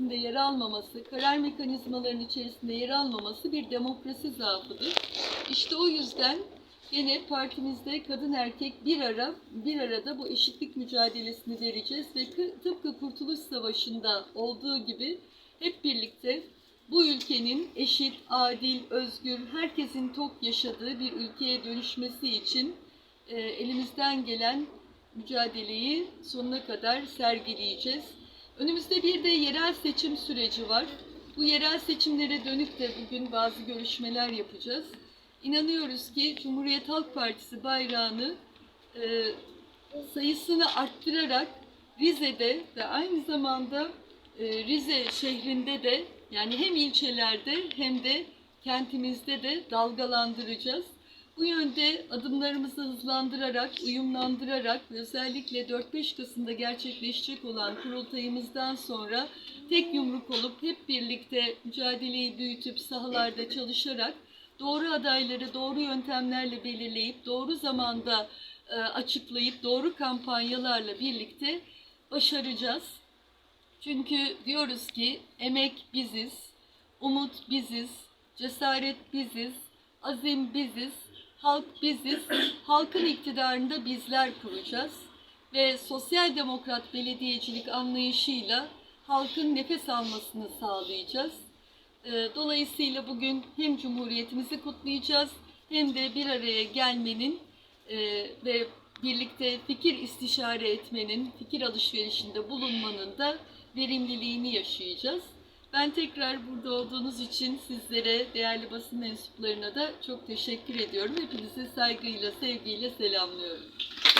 içerisinde yer almaması, karar mekanizmalarının içerisinde yer almaması bir demokrasi zaafıdır. İşte o yüzden yine partimizde kadın erkek bir ara bir arada bu eşitlik mücadelesini vereceğiz ve kı- tıpkı Kurtuluş Savaşı'nda olduğu gibi hep birlikte bu ülkenin eşit, adil, özgür, herkesin tok yaşadığı bir ülkeye dönüşmesi için e, elimizden gelen mücadeleyi sonuna kadar sergileyeceğiz. Önümüzde bir de yerel seçim süreci var. Bu yerel seçimlere dönük de bugün bazı görüşmeler yapacağız. İnanıyoruz ki Cumhuriyet Halk Partisi bayrağını e, sayısını arttırarak Rize'de ve aynı zamanda e, Rize şehrinde de yani hem ilçelerde hem de kentimizde de dalgalandıracağız. Bu yönde adımlarımızı hızlandırarak, uyumlandırarak ve özellikle 4-5 Kasım'da gerçekleşecek olan kurultayımızdan sonra tek yumruk olup hep birlikte mücadeleyi büyütüp sahalarda çalışarak doğru adayları doğru yöntemlerle belirleyip doğru zamanda e, açıklayıp doğru kampanyalarla birlikte başaracağız. Çünkü diyoruz ki emek biziz, umut biziz, cesaret biziz, azim biziz, halk biziz. Halkın iktidarını da bizler kuracağız. Ve sosyal demokrat belediyecilik anlayışıyla halkın nefes almasını sağlayacağız. Ee, Dolayısıyla bugün hem Cumhuriyetimizi kutlayacağız hem de bir araya gelmenin e, ve birlikte fikir istişare etmenin, fikir alışverişinde bulunmanın da verimliliğini yaşayacağız. Ben tekrar burada olduğunuz için sizlere, değerli basın mensuplarına da çok teşekkür ediyorum. Hepinizi saygıyla, sevgiyle selamlıyorum.